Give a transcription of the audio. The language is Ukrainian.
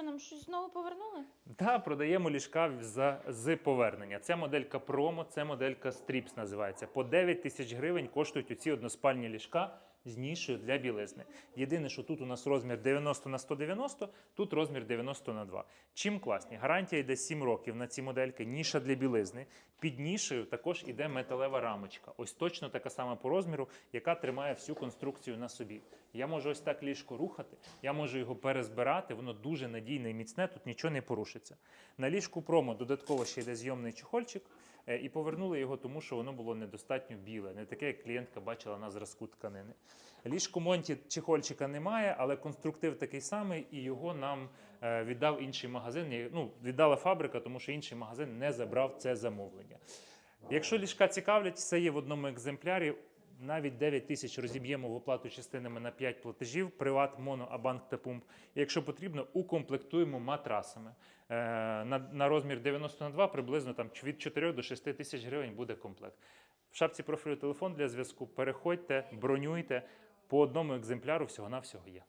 що нам щось знову повернули? Да, продаємо ліжка за, з повернення. Це моделька промо, це моделька стріпс називається. По 9 тисяч гривень коштують оці односпальні ліжка з нішою для білизни. Єдине, що тут у нас розмір 90 на 190, тут розмір 90 на 2. Чим класні? Гарантія йде 7 років на ці модельки, ніша для білизни. Під нішею також іде металева рамочка. Ось точно така сама по розміру, яка тримає всю конструкцію на собі. Я можу ось так ліжко рухати, я можу його перезбирати, воно дуже надійне і міцне, тут нічого не порушиться. На ліжку промо додатково ще йде зйомний чехольчик, е, і повернули його, тому що воно було недостатньо біле, не таке, як клієнтка бачила на зразку тканини. Ліжку Монті чехольчика немає, але конструктив такий самий, і його нам е, віддав інший магазин. Ну, віддала фабрика, тому що інший магазин не забрав це замовлення. Якщо ліжка цікавлять, все є в одному екземплярі. Навіть 9 тисяч розіб'ємо в оплату частинами на 5 платежів, приват, моно, абанк та пумп. І якщо потрібно, укомплектуємо матрасами. Е, на, на розмір 90 на 2 приблизно там від 4 до 6 тисяч гривень буде комплект. В шапці профілю телефон для зв'язку. Переходьте, бронюйте. По одному екземпляру всього-навсього є.